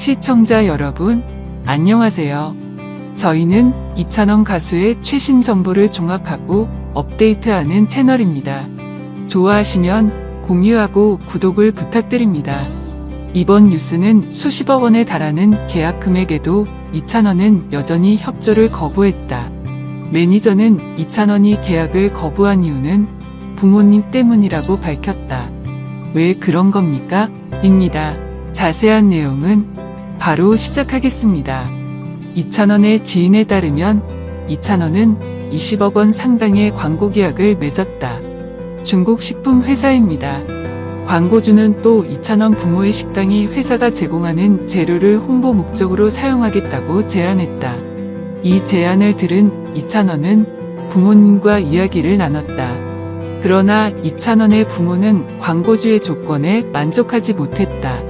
시청자 여러분, 안녕하세요. 저희는 이찬원 가수의 최신 정보를 종합하고 업데이트하는 채널입니다. 좋아하시면 공유하고 구독을 부탁드립니다. 이번 뉴스는 수십억 원에 달하는 계약 금액에도 이찬원은 여전히 협조를 거부했다. 매니저는 이찬원이 계약을 거부한 이유는 부모님 때문이라고 밝혔다. 왜 그런 겁니까? 입니다. 자세한 내용은 바로 시작하겠습니다. 이찬원의 지인에 따르면 이찬원은 20억 원 상당의 광고 계약을 맺었다. 중국 식품 회사입니다. 광고주는 또 이찬원 부모의 식당이 회사가 제공하는 재료를 홍보 목적으로 사용하겠다고 제안했다. 이 제안을 들은 이찬원은 부모님과 이야기를 나눴다. 그러나 이찬원의 부모는 광고주의 조건에 만족하지 못했다.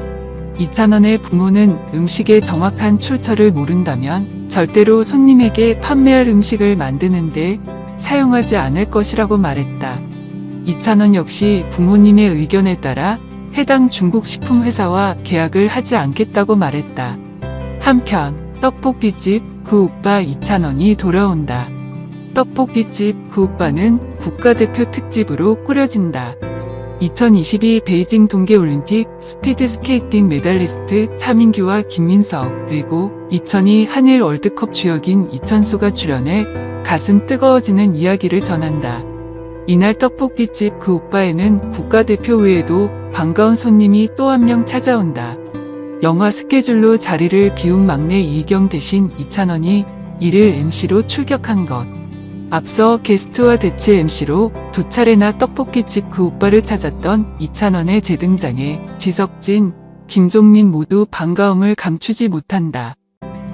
이찬원의 부모는 음식의 정확한 출처를 모른다면 절대로 손님에게 판매할 음식을 만드는데 사용하지 않을 것이라고 말했다. 이찬원 역시 부모님의 의견에 따라 해당 중국 식품 회사와 계약을 하지 않겠다고 말했다. 한편 떡볶이집 그 오빠 이찬원이 돌아온다. 떡볶이집 그 오빠는 국가대표 특집으로 꾸려진다. 2022 베이징 동계올림픽 스피드 스케이팅 메달리스트 차민규와 김민석 그리고 2002 한일 월드컵 주역인 이천수가 출연해 가슴 뜨거워지는 이야기를 전한다. 이날 떡볶이집 그 오빠에는 국가대표 외에도 반가운 손님이 또 한 명 찾아온다. 영화 스케줄로 자리를 비운 막내 이경 대신 이찬원이 이를 MC로 출격한 것. 앞서 게스트와 대체 MC로 두 차례나 떡볶이집 그 오빠를 찾았던 이찬원의 재등장에 지석진, 김종민 모두 반가움을 감추지 못한다.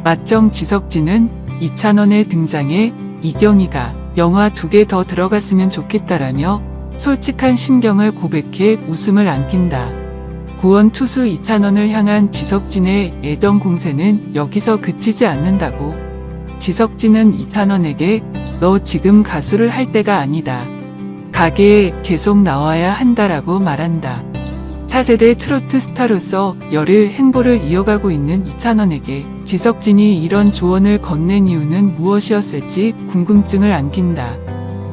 맞정 지석진은 이찬원의 등장에 이경이가 영화 두 개 더 들어갔으면 좋겠다라며 솔직한 심경을 고백해 웃음을 안긴다. 구원 투수 이찬원을 향한 지석진의 애정 공세는 여기서 그치지 않는다고. 지석진은 이찬원에게 너 지금 가수를 할 때가 아니다. 가게에 계속 나와야 한다라고 말한다. 차세대 트로트 스타로서 열흘 행보를 이어가고 있는 이찬원에게 지석진이 이런 조언을 건넨 이유는 무엇이었을지 궁금증을 안긴다.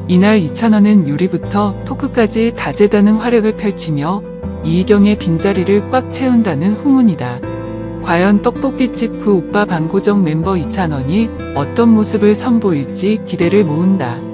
이날 이찬원은 요리부터 토크까지 다재다능 활약을 펼치며 이희경의 빈자리를 꽉 채운다는 후문이다. 과연 떡볶이집 그 오빠 방고정 멤버 이찬원이 어떤 모습을 선보일지 기대를 모은다.